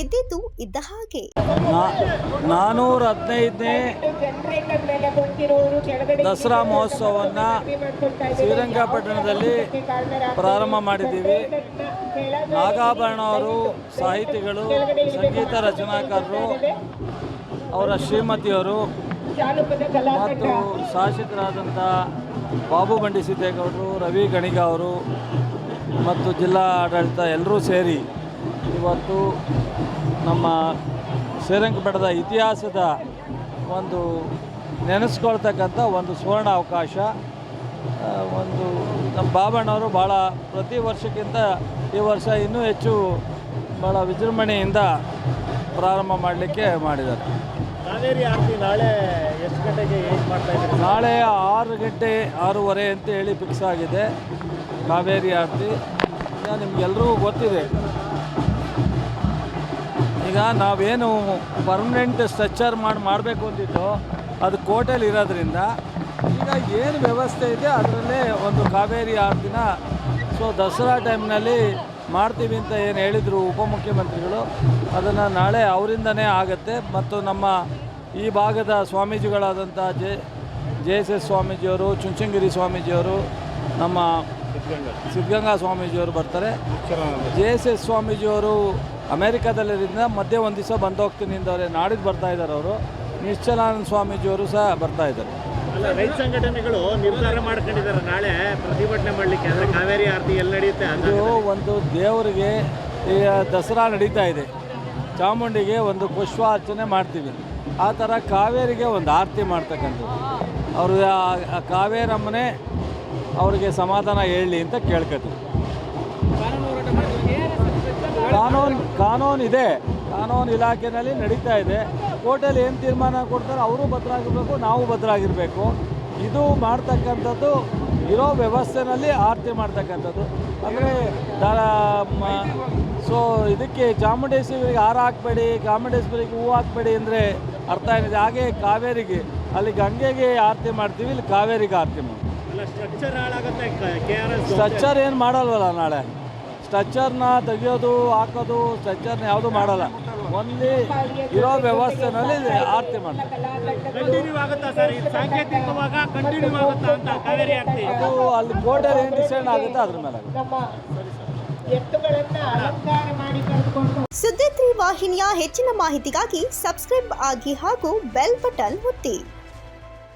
ಇದ್ದಿದ್ದು ಇದ್ದ ಹಾಗೆ. ನಾನ್ನೂರ ಹದಿನೈದನೇ ದಸರಾ ಮಹೋತ್ಸವವನ್ನು ಶ್ರೀರಂಗಪಟ್ಟಣದಲ್ಲಿ ಪ್ರಾರಂಭ ಮಾಡಿದ್ದೀವಿ. ನಾಗಾಭರಣ ಅವರು, ಸಾಹಿತಿಗಳು, ಸಂಗೀತ ರಚನಾಕಾರರು, ಅವರ ಶ್ರೀಮತಿಯವರು ಮತ್ತು ಶಾಸಕರಾದಂಥ ಬಾಬು ಬಂಡಿ ಸಿದ್ದೇಗೌಡರು, ರವಿ ಗಣಿಗ ಅವರು ಮತ್ತು ಜಿಲ್ಲಾ ಆಡಳಿತ ಎಲ್ಲರೂ ಸೇರಿ ಇವತ್ತು ನಮ್ಮ ಶ್ರೀರಂಗಪಟ್ಟಣದ ಇತಿಹಾಸದ ಒಂದು ನೆನೆಸ್ಕೊಳ್ತಕ್ಕಂಥ ಒಂದು ಸುವರ್ಣ ಅವಕಾಶ. ಒಂದು ನಮ್ಮ ಬಾಬಣ್ಣವರು ಭಾಳ ಪ್ರತಿ ವರ್ಷಕ್ಕಿಂತ ಈ ವರ್ಷ ಇನ್ನೂ ಹೆಚ್ಚು ಭಾಳ ವಿಜೃಂಭಣೆಯಿಂದ ಪ್ರಾರಂಭ ಮಾಡಲಿಕ್ಕೆ ಮಾಡಿದ್ದಾರೆ. ಕಾವೇರಿ ಆರತಿ ನಾಳೆ ಎಷ್ಟು ಗಂಟೆಗೆ ಏನು ಮಾಡ್ತಾ ಇದ್ದೀರಿ? ನಾಳೆ ಆರು ಗಂಟೆ ಆರೂವರೆ ಅಂತ ಹೇಳಿ ಫಿಕ್ಸ್ ಆಗಿದೆ ಕಾವೇರಿ ಆರತಿ. ನಿಮಗೆಲ್ಲರಿಗೂ ನಿಮ್ಗೆಲ್ರಿಗೂ ಗೊತ್ತಿದೆ. ಈಗ ನಾವೇನು ಪರ್ಮನೆಂಟ್ ಸ್ಟ್ರಕ್ಚರ್ ಮಾಡಿ ಮಾಡಬೇಕು ಅಂತಿದ್ದೋ ಅದು ಕೋಟೆಯಲ್ಲಿ ಇರೋದ್ರಿಂದ ಈಗ ಏನು ವ್ಯವಸ್ಥೆ ಇದೆ ಅದರಲ್ಲೇ ಒಂದು ಕಾವೇರಿ ಆರತಿನ ಸೊ ದಸರಾ ಟೈಮ್ನಲ್ಲಿ ಮಾಡ್ತೀವಿ ಅಂತ ಏನು ಹೇಳಿದರು ಉಪಮುಖ್ಯಮಂತ್ರಿಗಳು, ಅದನ್ನು ನಾಳೆ ಅವರಿಂದನೇ ಆಗುತ್ತೆ. ಮತ್ತು ನಮ್ಮ ಈ ಭಾಗದ ಸ್ವಾಮೀಜಿಗಳಾದಂಥ ಜೆ ಜೆ ಎಸ್ ಎಸ್ ಸ್ವಾಮೀಜಿಯವರು ಚುಂಚಂಗಿರಿ ಸ್ವಾಮೀಜಿಯವರು, ನಮ್ಮ ಸಿದ್ಧಗಂಗಾ. ಸ್ವಾಮೀಜಿಯವರು ಬರ್ತಾರೆ. ಜೆ ಎಸ್ ಎಸ್ ಸ್ವಾಮೀಜಿಯವರು ಅಮೇರಿಕಾದಲ್ಲಿರೋದ್ರಿಂದ ಮಧ್ಯೆ ಒಂದು ದಿವಸ ಬಂದು ಹೋಗ್ತೀನಿ ಅಂದವ್ರೆ ನಾಡಿದ್ದು ಬರ್ತಾ ಇದ್ದಾರೆ ಅವರು. ನಿಶ್ಚಲಾನಂದ ಸ್ವಾಮೀಜಿಯವರು ಸಹ ಬರ್ತಾ ಇದ್ದಾರೆ. ರೈತ ಸಂಘಟನೆಗಳು ನಿರ್ಧಾರ ಮಾಡ್ಕೊಂಡಿದ್ದಾರೆ. ನಾಳೆ ಪ್ರತಿಭಟನೆ ಮಾಡಲಿಕ್ಕೆ ಅಂದರೆ ಕಾವೇರಿ ಆರತಿ ಎಲ್ಲಿ ನಡೆಯುತ್ತೆ ಅದು ಒಂದು ದೇವರಿಗೆ ಈಗ ದಸರಾ ನಡೀತಾ ಇದೆ. ಚಾಮುಂಡಿಗೆ ಒಂದು ಪುಷ್ಪಾರ್ಚನೆ ಮಾಡ್ತೀವಿ. ಆ ಥರ ಕಾವೇರಿಗೆ ಒಂದು ಆರತಿ ಮಾಡ್ತಕ್ಕಂಥದ್ದು. ಅವರು ಕಾವೇರಮ್ಮನೇ ಅವರಿಗೆ ಸಮಾಧಾನ ಹೇಳಲಿ ಅಂತ ಕೇಳ್ಕೊತೀವಿ ಕಾನೂನು ಕಾನೂನು ಇದೆ. ಕಾನೂನು ಇಲಾಖೆಯಲ್ಲಿ ನಡೀತಾ ಇದೆ. ಕೋರ್ಟಲ್ಲಿ ಏನು ತೀರ್ಮಾನ ಕೊಡ್ತಾರೋ ಅವರು ಭದ್ರಾಗಿರ್ಬೇಕು, ನಾವು ಭದ್ರಾಗಿರಬೇಕು. ಇದು ಮಾಡ್ತಕ್ಕಂಥದ್ದು ಇರೋ ವ್ಯವಸ್ಥೆನಲ್ಲಿ ಆರತಿ ಮಾಡ್ತಕ್ಕಂಥದ್ದು. ಅಂದರೆ ಸೊ ಇದಕ್ಕೆ ಚಾಮುಂಡೇಶ್ವರಿಗೆ ಹಾರ ಹಾಕಬೇಡಿ, ಚಾಮುಂಡೇಶ್ವರಿಗೆ ಹೂವು ಹಾಕ್ಬೇಡಿ ಅಂದರೆ ಅರ್ಥ ಏನಿದೆ? ಹಾಗೆ ಕಾವೇರಿಗೆ, ಅಲ್ಲಿ ಗಂಗೆಗೆ ಆರತಿ ಮಾಡ್ತೀವಿ, ಇಲ್ಲಿ ಕಾವೇರಿಗೆ ಆರತಿ ಮಾಡ್ತೀವಿ. ಸ್ಟ್ರಕ್ಚರ್ ಏನು ಮಾಡಲ್ವಲ್ಲ ನಾಳೆ? ಸ್ಟ್ರಕ್ಚರ್ನ ತೆಗಿಯೋದು ಹಾಕೋದು ಸ್ಟ್ರಕ್ಚರ್ನ ಯಾವುದು ಮಾಡಲ್ಲ. ಒಂದೇ ಇರೋ ವ್ಯವಸ್ಥೆನಲ್ಲಿ ಆರತಿ ಮಾಡ್ತಾರೆ. ಕಂಟಿನ್ಯೂ ಆಗುತ್ತಾ ಸರ್ ಇದು ಕಂಟಿನ್ಯೂ ಆಗುತ್ತಾ ಅಂತ ಕಾವೇರಿ ಆರತಿ? ಅದು ಅಲ್ಲಿ ಬೋರ್ಡರ್ ಏನು ಡಿಸೈಡ್ ಆಗುತ್ತೆ ಅದ್ರ ಮೇಲೆ. ಸುದ್ದಿ ತ್ರೀ ವಾಹಿನಿಯ ಹೆಚ್ಚಿನ ಮಾಹಿತಿಗಾಗಿ ಸಬ್ಸ್ಕ್ರೈಬ್ ಆಗಿ ಹಾಗೂ ಬೆಲ್ ಬಟನ್ ಒತ್ತಿ.